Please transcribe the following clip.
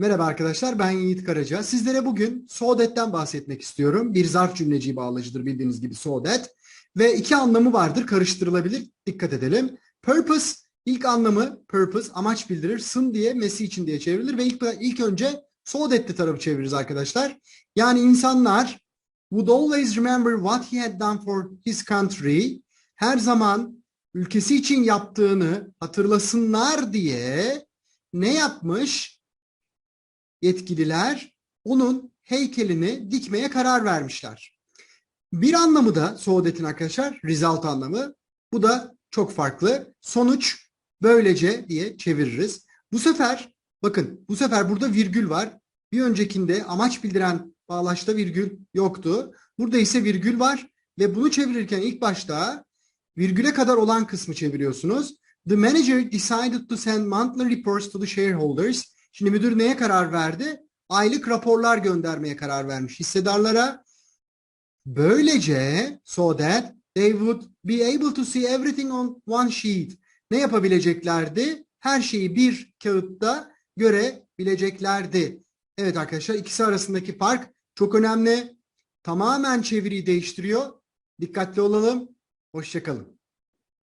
Merhaba arkadaşlar, ben Yiğit Karaca. Sizlere bugün so that'ten bahsetmek istiyorum. Bir zarf cümleci bağlacıdır bildiğiniz gibi so that. Ve iki anlamı vardır, karıştırılabilir. Dikkat edelim. Purpose, ilk anlamı purpose, amaç bildirir. Sın diye, mesi için diye çevrilir. Ve ilk, ilk önce so that'li tarafı çeviririz arkadaşlar. Yani insanlar would always remember what he had done for his country. Her zaman ülkesi için yaptığını hatırlasınlar diye ne yapmış? Yetkililer onun heykelini dikmeye karar vermişler. Bir anlamı da Soğudet'in arkadaşlar result anlamı. Bu da çok farklı. Sonuç böylece diye çeviririz. Bu sefer bakın bu sefer burada virgül var. Bir öncekinde amaç bildiren bağlaçta virgül yoktu. Burada ise virgül var ve bunu çevirirken ilk başta virgüle kadar olan kısmı çeviriyorsunuz. The manager decided to send monthly reports to the shareholders. Şimdi müdür neye karar verdi? Aylık raporlar göndermeye karar vermiş hissedarlara. Böylece so that they would be able to see everything on one sheet. Ne yapabileceklerdi? Her şeyi bir kağıtta görebileceklerdi. Evet arkadaşlar ikisi arasındaki fark çok önemli. Tamamen çeviriyi değiştiriyor. Dikkatli olalım. Hoşçakalın.